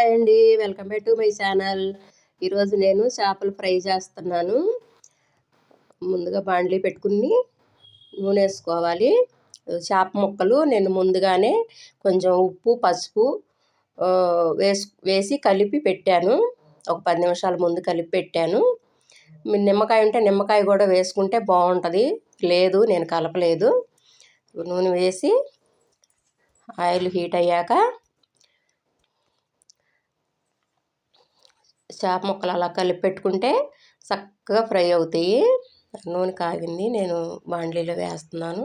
Hi అండి. Welcome back to my channel. ఈరోజు నేను చేపలు ఫ్రై చేస్తున్నాను. ముందుగా బాండ్లీ పెట్టుకుని నూనె వేసుకోవాలి. చేప ముక్కలు నేను ముందుగానే కొంచెం ఉప్పు పసుపు వేసు వేసి కలిపి పెట్టాను. ఒక పది నిమిషాల ముందు కలిపి పెట్టాను. నిమ్మకాయ ఉంటే నిమ్మకాయ కూడా వేసుకుంటే బాగుంటుంది. లేదు నేను కలపలేదు. నూనె వేసి ఆయిల్ హీట్ అయ్యాక చేప ముక్కలు అలా కలిపి పెట్టుకుంటే చక్కగా ఫ్రై అవుతాయి. నూనె కాగింది నేను బాండ్లీలో వేస్తున్నాను.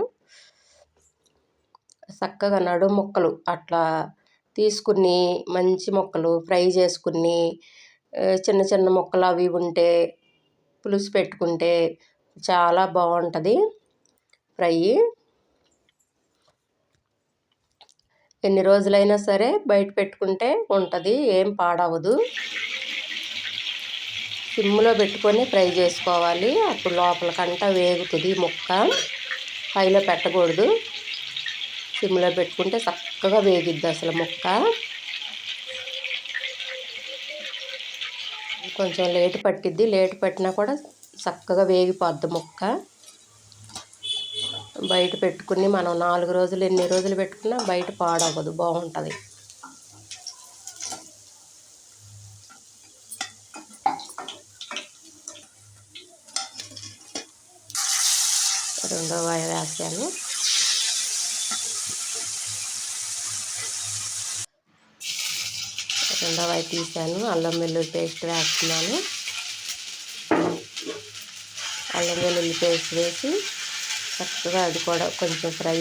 చక్కగా నడు ముక్కలు అట్లా తీసుకుని మంచి ముక్కలు ఫ్రై చేసుకుని చిన్న చిన్న ముక్కలు అవి ఉంటే పులుసు పెట్టుకుంటే చాలా బాగుంటుంది ఫ్రై. ఎన్ని రోజులైనా సరే బయట పెట్టుకుంటే ఉంటుంది ఏం పాడవదు. సిమ్లో పెట్టుకొని ఫ్రై చేసుకోవాలి. అప్పుడు లోపలకంట వేగుతుంది ముక్క. పైలో పెట్టకూడదు. సిమ్లో పెట్టుకుంటే చక్కగా వేగిద్ది అసలు ముక్క. కొంచెం లేటు పట్టిద్ది. లేటు పట్టినా కూడా చక్కగా వేగిపోద్ది ముక్క. బయట పెట్టుకుని మనం నాలుగు రోజులు ఎన్ని రోజులు పెట్టుకున్నా బయట పాడవ్వదు. బాగుంటుంది. రెండో వాయ వేసాను రెండో వాయి తీసాను అల్లం వెల్లుల్లి పేస్ట్ వేస్తున్నాను. అల్లం వెల్లుల్లి పేస్ట్ వేసి చక్కగా అది కూడా కొంచెం ఫ్రై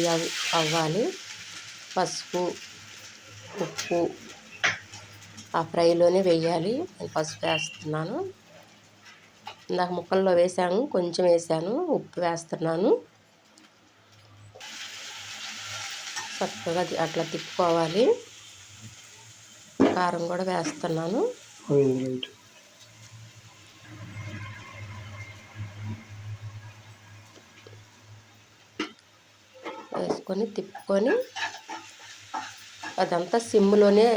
అవ్వాలి. పసుపు ఉప్పు ఆ ఫ్రైలోనే వేయాలి. నేను పసుపు వేస్తున్నాను. ఇందాక ముక్కల్లో వేసాను కొంచెం వేసాను ఉప్పు వేస్తున్నాను. చక్కగా అట్లా తిప్పుకోవాలి. కారం కూడా వేస్తున్నాను. వేసుకొని తిప్పుకొని అదంతా సిమ్లోనే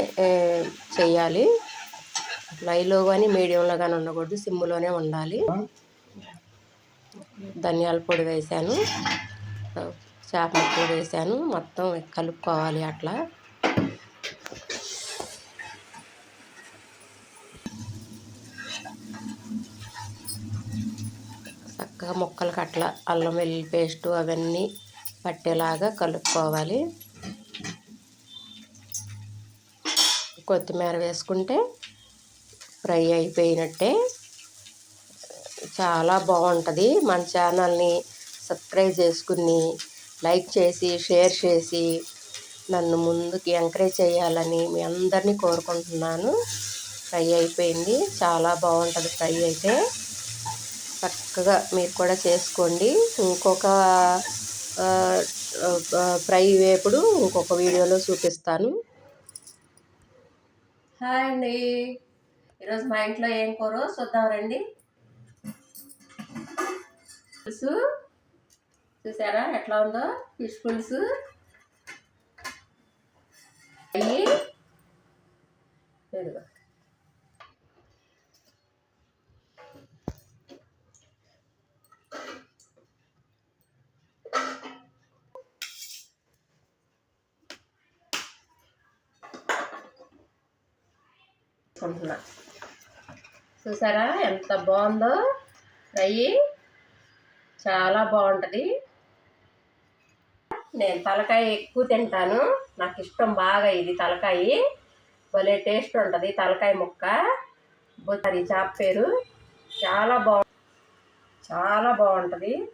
చేయాలి. లైలో కానీ మీడియంలో కానీ ఉండకూడదు. సిమ్లోనే ఉండాలి. ధనియాల పొడి వేసాను చేప ముక్కలు వేసాను మొత్తం కలుపుకోవాలి అట్లా. చక్కగా ముక్కలకి అట్లా అల్లం వెల్లుల్లి పేస్టు అవన్నీ పట్టేలాగా కలుపుకోవాలి. కొత్తిమీర వేసుకుంటే ఫ్రై అయిపోయినట్టే. చాలా బాగుంటుంది. మన ఛానల్ని సబ్స్క్రైబ్ చేసుకుని లైక్ చేసి షేర్ చేసి నన్ను ముందుకు ఎంకరేజ్ చేయాలని మీ అందరినీ కోరుకుంటున్నాను. ఫ్రై అయిపోయింది. చాలా బాగుంటుంది ఫ్రై అయితే. చక్కగా మీరు కూడా చేసుకోండి. ఇంకొక ఫ్రై వేపుడు ఇంకొక వీడియోలో చూపిస్తాను. హాయ్ అండి. ఈరోజు మా ఇంట్లో ఏం కూర చూద్దాం రండి. పులుసు చూసారా? ఎట్లా ఉందో? ఫిష్ పులుసు. అయ్యి చూసారా? ఎంత బాగుందో? ఫ్రై చాలా బాగుంటుంది. నేను తలకాయ ఎక్కువ తింటాను. నాకు ఇష్టం బాగా ఇది తలకాయ. భలే టేస్ట్ ఉంటుంది తలకాయ ముక్క. అది చేప పేరు. చాలా బాగు చాలా బాగుంటుంది.